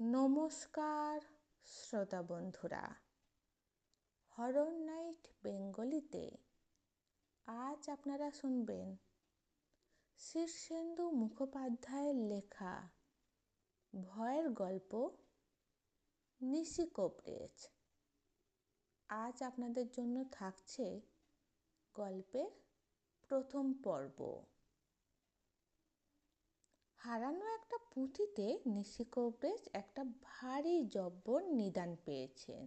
নমস্কার, শ্রোতা বন্ধুরা। হরর নাইট বেঙ্গলিতে আজ আপনারা শুনবেন শীর্ষেন্দু মুখোপাধ্যায়ের লেখা ভয়ের গল্প নিশি কোপরেজ আজ আপনাদের জন্য থাকছে গল্পের প্রথম পর্ব। হারানো একটা পুঁথিতে নিশিকোব্রেজ একটা ভারী জব্বর নিদান পেয়েছেন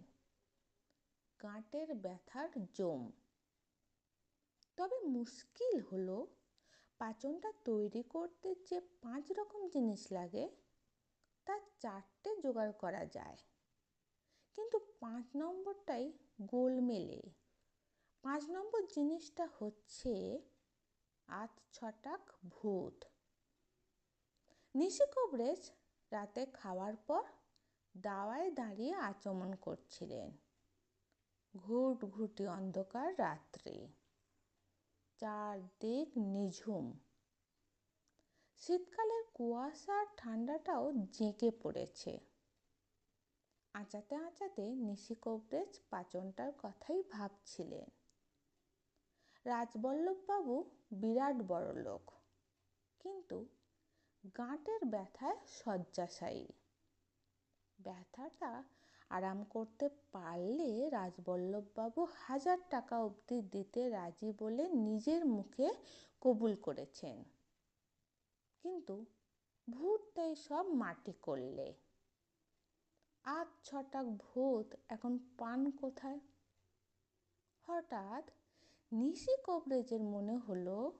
গাঁটের ব্যথার জম। তবে মুশকিল হলো, পাচনটা তৈরি করতে যে পাঁচ রকম জিনিস লাগে তার চারটে জোগাড় করা যায়। কিন্তু পাঁচ নম্বরটাই গোলমেলে। পাঁচ নম্বর জিনিসটা হচ্ছে আট ছটাক ভূত। নিশি কবরেজ রাতে খাওয়ার পর দাওয়ায় দাঁড়িয়ে আচমন করছিলেন। ঘুট ঘুটি অন্ধকার রাত্রে। চারদিক নিঝুম। শীতকালের কুয়াশার ঠান্ডাটাও জেঁকে পড়েছে। আঁচাতে আঁচাতে নিশি কবরেজ পাচনটার কথাই ভাবছিলেন। রাজবল্লভবাবু বিরাট বড় লোক কিন্তু গাঁটের ব্যথায় শয্যাশায়ী। ব্যথাটা আরাম করতে পারলে রাজবল্লভবাবু হাজার টাকা অবধি দিতে রাজি বলে নিজের মুখে কবুল করেছেন। কিন্তু ভূতটাই সব মাটি করলে। আট ছটাক ভূত এখন পান কোথায়? হঠাৎ নিশি কবরেজের মনে হলো,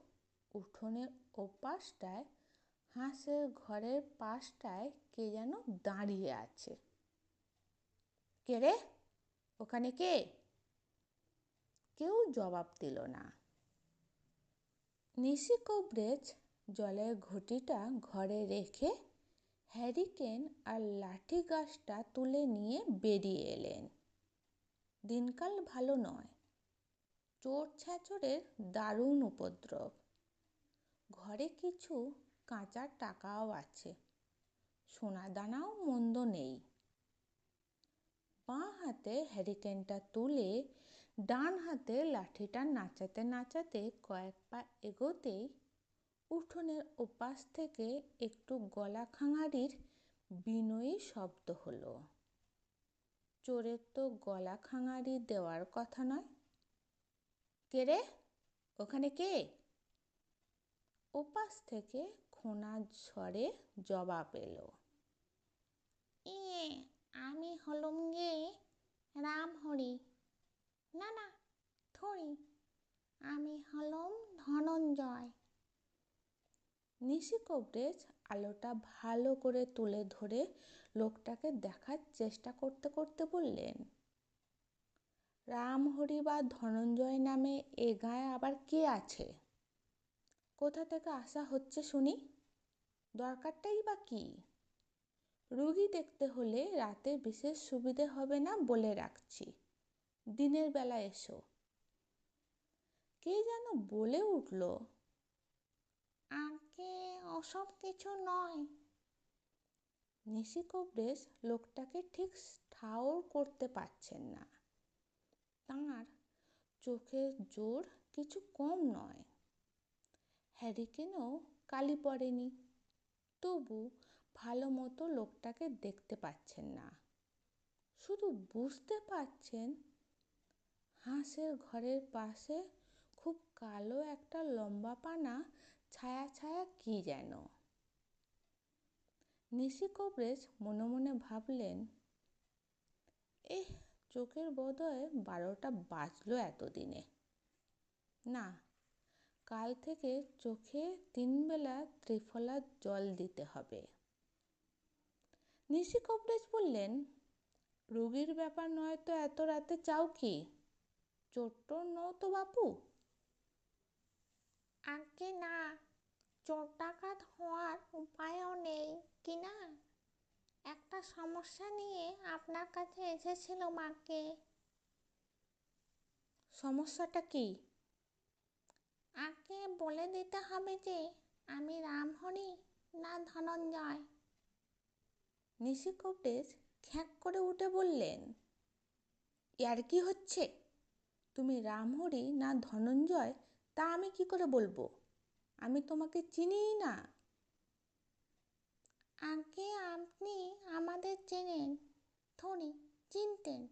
উঠোনের ওপাশটায় হাঁসের ঘরের পাশটায় কে যেন দাঁড়িয়ে আছে। কে রে? ওখানে কে? কেউ জবাব দিল না। নিশি কবরেজ জলের ঘটিটা ঘরে রেখে হ্যারিকেন আর লাঠি গাছটা তুলে নিয়ে বেরিয়ে এলেন। দিনকাল ভালো নয়। চোর ছ্যাঁচড়ের দারুণ উপদ্রব। ঘরে কিছু কাঁচা টাকাও আছে। সোনা দানাও মন্দ নেই। বাঁ হাতে হ্যারিকেনটা তুলে ডান হাতে লাঠিটা নাচাতে নাচাতে কয়েক পা এগোতেই উঠোনের ওপাশ থেকে একটু গলা খাঙারির বিনয়ী শব্দ হলো। চোরের তো গলা খাঙারি দেওয়ার কথা নয়। কে রে? ওখানে কে? ওপাশ থেকে খোনা ঝড়ে জবাব এলো। ইয়ে আমি হলুম গে রামহরি না না, থরি। আমি হলুম ধনঞ্জয়। নিশি কবরেজ আলোটা ভালো করে তুলে ধরে লোকটাকে দেখার চেষ্টা করতে করতে বললেন রামহরি বা ধনঞ্জয় নামে এ গায়ে আবার কে আছে? কোথা থেকে আসা হচ্ছে শুনি? দরকারটাই বা কী? রুগী দেখতে হলে রাতে বিশেষ সুবিধে হবে না বলে রাখছি। দিনের বেলা এসো। কে যেন বলে উঠল, আগে ওসব কিছু নয়। নিশি লোকটাকে ঠিক ঠাউর করতে পারছেন না। তাঁর চোখের জোর কিছু কম নয়। হ্যারিকেনও কালি পড়েনি তবু ভালো মতো লোকটাকে দেখতে পাচ্ছেন না। শুধু বুঝতে পারছেন হাঁসের ঘরের পাশে খুব কালো একটা লম্বা পানা ছায়া ছায়া কি যেন। নিশি কবরেজ মনে মনে ভাবলেন, এহ, চোখের বোধহয় বারোটা বাজলো এতদিনে। না কাল থেকে চোখে তিনবেলা ত্রিফলার জল দিতে হবে। নিশি কবরেজ বললেন রুগীর ব্যাপার নয় তো এত রাতে চাও কি? চোট্ট নও তো বাপু? আগে না ডাকাত হওয়ার উপায়ও নেই কি না? একটা সমস্যা নিয়ে আপনার কাছে এসেছিল মাকে? সমস্যাটা কি? আগে বলে দিতে হবে যে, আমি রামহরি না ধনঞ্জয়। নিশিকোপদেশ খ্যাঁক করে উঠে বললেন, ইয়ার কি হচ্ছে? তুমি রামহরি না ধনঞ্জয়? তা আমি কি করে বলব? আমি তোমাকে চিনিই না। আগে আপনি আমাদের চেনেন থরি চিনতেন।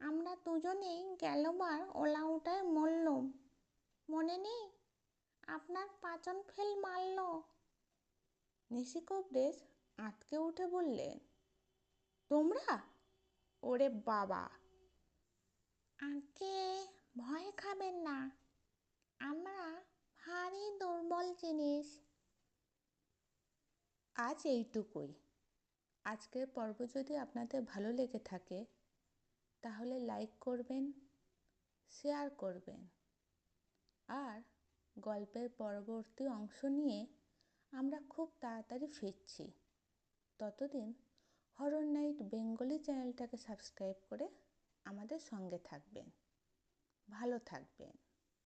আমরা দুজনেই গেলবার ওলাউটায় মরলুম নেই আপনার পাচন ফেল মারল। নিশিকোপদেশ আঁতকে উঠে বললেন তোমরা? ওরে বাবা। আগে ভয় খাবেন না। আমরা ভারী দুর্বল জিনিস। আজ এইটুকুই। আজকের পর্ব যদি আপনাদের ভালো লেগে থাকে তাহলে লাইক করবেন শেয়ার করবেন। আর গল্পের পরবর্তী অংশ নিয়ে আমরা খুব তাড়াতাড়ি ফিরছি। ততদিন হরর নাইট বেঙ্গলি চ্যানেলটাকে সাবস্ক্রাইব করে আমাদের সঙ্গে থাকবেন। ভালো থাকবেন।